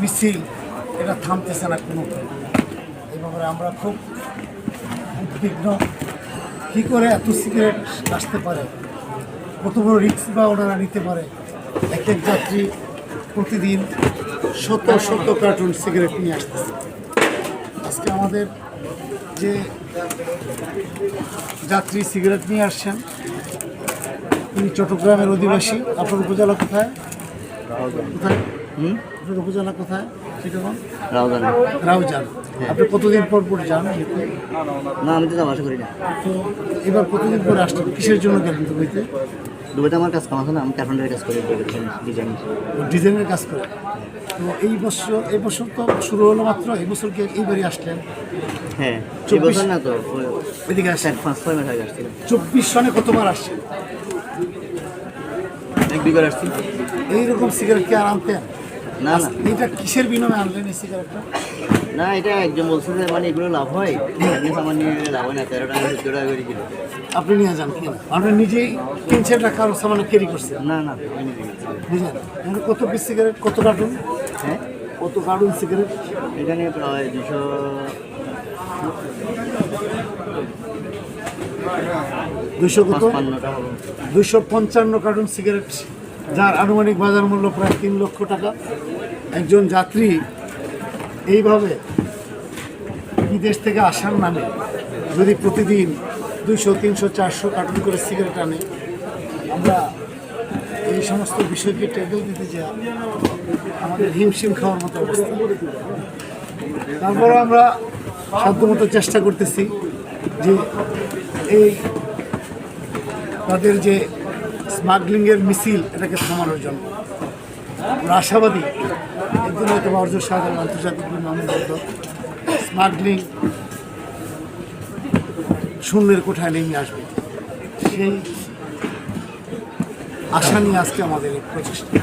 মিছিল, এটা থামতেছে না কোনো এই ব্যাপারে আমরা খুব উদ্বিগ্ন। কী করে এত সিগারেট আসতে পারে? কত বড় রিক্স বা ওনারা নিতে পারে? এক এক যাত্রী প্রতিদিন শত শত কার্টুন সিগারেট নিয়ে আসতেছে। আজকে আমাদের যে যাত্রী সিগারেট নিয়ে আসছেন, তিনি চট্টগ্রামের অধিবাসী। আপনার উপজেলা কোথায়? কোথায়? হুম? উপজেলা কোথায় বল। রাউজান। রাউজান। আপনি কতদিন পর পর যান? না আমি তো যাব করি না। তো এবার কতদিন পরে আসলেন কিসের জন্য গেলেন দুবাইতে? দুবাইতে আমার কাজ কাম আছে না আমি কার্পেন্টারের কাজ করি ডিজাইন ডিজাইনের কাজ করে। তো এই বছর এই বছর তো শুরু হলো মাত্র এই বছর কি এইবারই আসলেন? হ্যাঁ চব্বিশ- না তো ওই এদিকে আসেন। পাঁচ ছয় মাস আগে আসছিল চব্বিশ সনে কতবার আসছেন? এক দুইবার আসছি। এইরকম সিগারেট কি আর আনতেন? না না। এটা কিসের বিনিময়ে আনলেন এই সিগারেটটা না এটা একজন বলছে যে মানে এগুলো লাভ হয়? আমার নিয়ে লাভ হয় না তেরো টাকা চোদ্দ টাকা করে কিলো। আপনি নিয়ে যান কিনা? আপনি নিজেই কিনছেন না কারও সামান্য ক্যারি করছেন। না না। বুঝলেন? কত পিস সিগারেট কত কার্টুন হ্যাঁ? কত কার্টুন সিগারেট এখানে প্রায় দুশো দুশো কত? দুশো পঞ্চান্ন কার্টুন সিগারেট যার আনুমানিক বাজার মূল্য প্রায় তিন লক্ষ টাকা। একজন যাত্রী এইভাবে বিদেশ থেকে আসার নামে যদি প্রতিদিন দুইশো, তিনশো, চারশো কার্টুন করে সিগারেট আনে, আমরা এই সমস্ত বিষয়কে টেকেল দিতে যা আমাদের হিমশিম খাওয়ার মতো অবস্থা। তারপরে আমরা সাধ্যমতো চেষ্টা করতেছি যে এই তাদের যে স্মাগলিংয়ের মিছিল এটাকে থামানোর জন্য। আমরা আশাবাদী একদিন হয়তো বা অর্জুন সাগর আন্তর্জাতিক বিমানবন্দর স্মাগলিং শূন্যের কোঠায় নেমে আসবে। সেই আশা নিয়ে আজকে আমাদের এই প্রচেষ্টা।